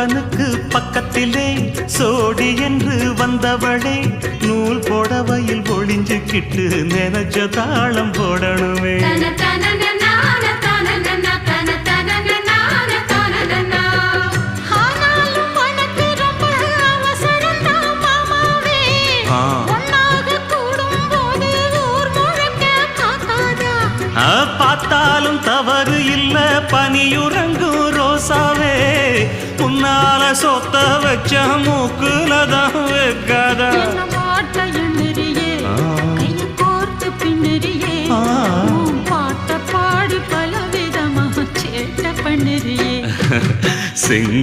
சொக்கனுக்கு பக்கத்திலே சோடி என்று வந்தவளே நூல் புடவையில் ஒளிஞ்சுக்கிட்டு நினைச்ச தாளம் போடணுமே. தன தனன உன்னால சொத்த வச்ச மூக்குல தான் வைக்காத. பாடி பலவிதமா சேட்டை பண்ணுறியே? சிங்க